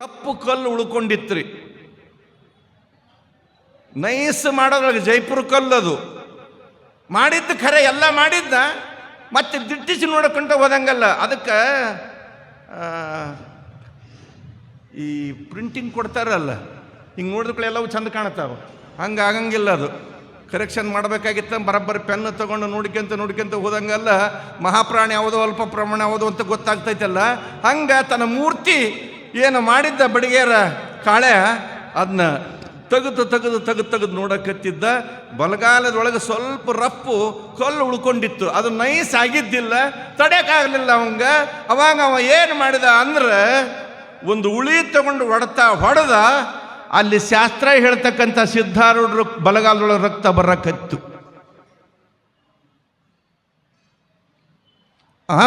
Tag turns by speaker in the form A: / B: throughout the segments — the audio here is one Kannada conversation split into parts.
A: ಕಪ್ಪು ಕಲ್ಲು ಉಳ್ಕೊಂಡಿತ್ರಿ. ನೈಸ್ ಮಾಡೋದ್ರಾಗ ಜೈಪುರ ಕಲ್ಲು ಅದು. ಮಾಡಿದ್ದು ಖರೆ, ಎಲ್ಲ ಮಾಡಿದ್ದ, ಮತ್ತೆ ದಿಟ್ಟಿಸಿ ನೋಡಕೊಂಡ ಹೋದಂಗಲ್ಲ. ಅದಕ್ಕೆ ಈ ಪ್ರಿಂಟಿಂಗ್ ಕೊಡ್ತಾರಲ್ಲ, ಹಿಂಗೆ ನೋಡಿದ್ಕೊಳ್ಳೆ ಎಲ್ಲವೂ ಚಂದ ಕಾಣುತ್ತಾವ. ಹಂಗೆ ಆಗಂಗಿಲ್ಲ ಅದು. ಕರೆಕ್ಷನ್ ಮಾಡಬೇಕಾಗಿತ್ತ, ಬರಬ್ಬರಿ ಪೆನ್ ತಗೊಂಡು ನೋಡ್ಕೊಂತ ನೋಡ್ಕೊಂತ ಹೋದಂಗಲ್ಲ, ಮಹಾಪ್ರಾಣಿ ಯಾವುದೋ ಅಲ್ಪ ಪ್ರಮಾಣ ಯಾವುದೋ ಅಂತ ಗೊತ್ತಾಗ್ತೈತಲ್ಲ. ಹಂಗೆ ತನ್ನ ಮೂರ್ತಿ ಏನು ಮಾಡಿದ್ದ ಬಡಿಗೆರ ಕಾಳೆ? ಅದನ್ನ ತೆಗೆದು ತೆಗೆದು ತೆಗೆದು ತೆಗೆದು ನೋಡಕತ್ತಿದ್ದ ಬಲಗಾಲದೊಳಗೆ ಸ್ವಲ್ಪ ರಪ್ಪು ಕಲ್ಲು ಉಳ್ಕೊಂಡಿತ್ತು. ಅದು ನೈಸ್ ಆಗಿದ್ದಿಲ್ಲ ತಡೆಯಕ್ಕಾಗಲಿಲ್ಲ ಅವಂಗ. ಅವಾಗ ಅವ ಏನು ಮಾಡಿದ ಅಂದ್ರೆ ಒಂದು ಉಳಿ ತಗೊಂಡು ಹೊಡ್ತಾ ಹೊಡೆದ. ಅಲ್ಲಿ ಶಾಸ್ತ್ರ ಹೇಳ್ತಕ್ಕಂಥ ಸಿದ್ಧಾರೂಢರು ಬಲಗಾಲದೊಳಗೆ ರಕ್ತ ಬರಕತ್ತು ಆ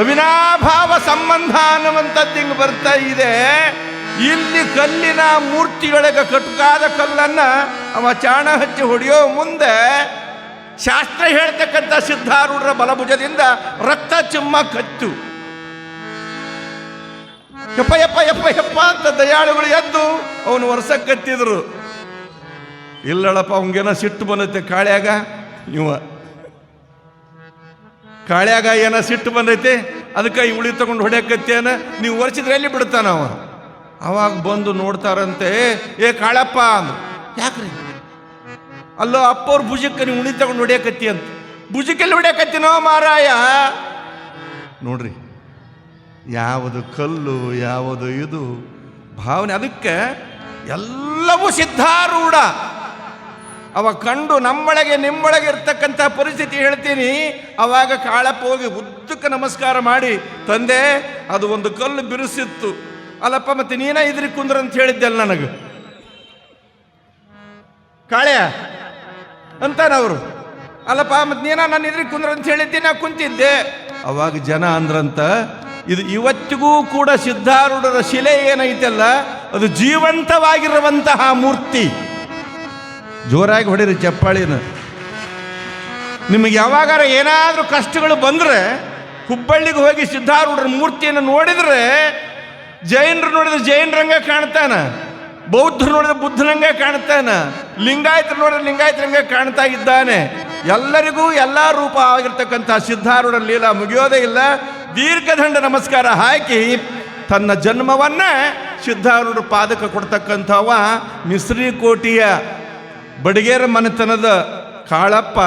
A: ಅವಿನಾಭಾವ ಸಂಬಂಧ ಅನ್ನುವಂಥದ್ದು ಹಿಂಗೆ ಬರ್ತಾ ಇದೆ. ಇಲ್ಲಿ ಕಲ್ಲಿನ ಮೂರ್ತಿಯೊಳಗೆ ಕಟುಕಾದ ಕಲ್ಲನ್ನ ಅವ ಚಾಣ ಹಚ್ಚಿ ಹೊಡೆಯೋ ಮುಂದೆ ಶಾಸ್ತ್ರ ಹೇಳ್ತಕ್ಕಂಥ ಸಿದ್ಧಾರೂಢರ ಬಲಭುಜದಿಂದ ರಕ್ತ ಚಿಮ್ಮ ಕತ್ತು ಯಪ್ಪ ಯಪ್ಪ ಯಪ್ಪ ಯಪ್ಪ ಅಂತ ದಯಾಳುಗಳು ಎದ್ದು ಅವನು ವರ್ಷಕ್ಕೆತ್ತಿದ್ರು ಇಲ್ಲಳಪ್ಪ, ಅವಂಗೇನೋ ಸಿಟ್ಟು ಬಂದೈತೆ ಕಾಳ್ಯಾಗ? ಇವ ಕಾಳ್ಯಾಗ ಏನ ಸಿಟ್ಟು ಬಂದೈತೆ? ಅದಕ್ಕೆ ಈ ಉಳಿ ತಗೊಂಡು ಹೊಡ್ಯಾಕತ್ತೇನ? ನೀವು ಒರೆಸಿದ್ರೆ ಎಲ್ಲಿ ಬಿಡ್ತಾನ ಅವ? ಅವಾಗ ಬಂದು ನೋಡ್ತಾರಂತೆ, ಏ ಕಾಳಪ್ಪ ಅಂದ್ರು. ಯಾಕ್ರಿ? ಅಲ್ಲೋ ಅಪ್ಪವ್ರ ಭುಜಕ್ಕೆ ನೀವು ಉಳಿ ತಗೊಂಡು ಹೊಡ್ಯಾಕತ್ತಿ ಅಂತ. ಭುಜಕ್ಕೆಲ್ಲಿ ಹೊಡ್ಯಾಕತ್ತಿನೋ ಮಾರಾಯ? ನೋಡ್ರಿ, ಯಾವುದು ಕಲ್ಲು, ಯಾವುದು ಇದು, ಭಾವನೆ ಅದಕ್ಕೆ ಎಲ್ಲವೂ ಸಿದ್ಧಾರೂಢ. ಅವ ಕಂಡು ನಮ್ಮೊಳಗೆ, ನಿಮ್ಮೊಳಗೆ ಇರ್ತಕ್ಕಂಥ ಪರಿಸ್ಥಿತಿ ಹೇಳ್ತೀನಿ. ಅವಾಗ ಕಾಳಪ್ಪ ಹೋಗಿ ಉದ್ದಕ್ಕೆ ನಮಸ್ಕಾರ ಮಾಡಿ, ತಂದೆ, ಅದು ಒಂದು ಕಲ್ಲು ಬಿರುಸಿತ್ತು. ಅಲ್ಲಪ್ಪ, ಮತ್ತೆ ನೀನೇ ಇದ್ರಿ ಕುಂದ್ರ ಅಂತ ಹೇಳಿದ್ದೆಲ್ಲ ನನಗೆ. ಕಾಳ್ಯ ಅಂತಾನವರು ಅಲ್ಲಪ್ಪ, ಮತ್ತೆ ನೀನ ನನ್ನ ಇದ್ರಿ ಕುಂದ್ರ ಅಂತ ಹೇಳಿದ್ದೆ, ನಾ ಕುಂತಿದ್ದೆ. ಅವಾಗ ಜನ ಅಂದ್ರಂತ, ಇದು ಇವತ್ತಿಗೂ ಕೂಡ ಸಿದ್ಧಾರೂಢರ ಶಿಲೆ ಏನೈತಲ್ಲ, ಅದು ಜೀವಂತವಾಗಿರುವಂತಹ ಮೂರ್ತಿ. ಜೋರಾಗಿ ಹೊಡೀರಿ ಚಪ್ಪಾಳಿನ. ನಿಮಗೆ ಯಾವಾಗಾರ ಏನಾದರೂ ಕಷ್ಟಗಳು ಬಂದರೆ ಹುಬ್ಬಳ್ಳಿಗೆ ಹೋಗಿ ಸಿದ್ಧಾರೂಢರ ಮೂರ್ತಿಯನ್ನು ನೋಡಿದರೆ ಜೈನರು ನೋಡಿದ್ರೆ ಜೈನರಂಗ ಕಾಣ್ತಾನ, ಬೌದ್ಧರು ನೋಡಿದ್ರೆ ಬುದ್ಧರಂಗ ಕಾಣ್ತಾನ, ಲಿಂಗಾಯತರು ನೋಡಿದ್ರೆ ಲಿಂಗಾಯತರಂಗ ಕಾಣ್ತಾ ಇದ್ದಾನೆ ಎಲ್ಲರಿಗೂ ಎಲ್ಲ ರೂಪ ಆಗಿರ್ತಕ್ಕಂಥ ಸಿದ್ಧಾರೂಢ ಲೀಲಾ ಮುಗಿಯೋದೇ ಇಲ್ಲ. ದೀರ್ಘದಂಡ ನಮಸ್ಕಾರ ಹಾಕಿ ತನ್ನ ಜನ್ಮವನ್ನ ಸಿದ್ಧಾರೂಢ ಪಾದಕ ಕೊಡ್ತಕ್ಕಂಥವ ಮಿಸ್ರಿ ಕೋಟಿಯ ಬಡಿಗೇರ ಮನೆತನದ ಕಾಳಪ್ಪ,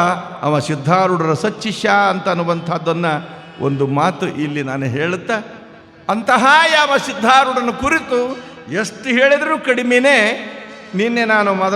A: ಅವ ಸಿದ್ಧಾರೂಢರ ಸಚ್ಚಿಷ್ಯ ಅಂತ ಅನ್ನುವಂಥದ್ದನ್ನು ಒಂದು ಮಾತು ಇಲ್ಲಿ ನಾನು ಹೇಳುತ್ತಾ, ಅಂತಹ ಯಾವ ಸಿದ್ಧಾರೂಢನ ಕುರಿತು ಎಷ್ಟು ಹೇಳಿದರೂ ಕಡಿಮೆನೇ ನಿನ್ನೆ ನಾನು ಮೊದಲ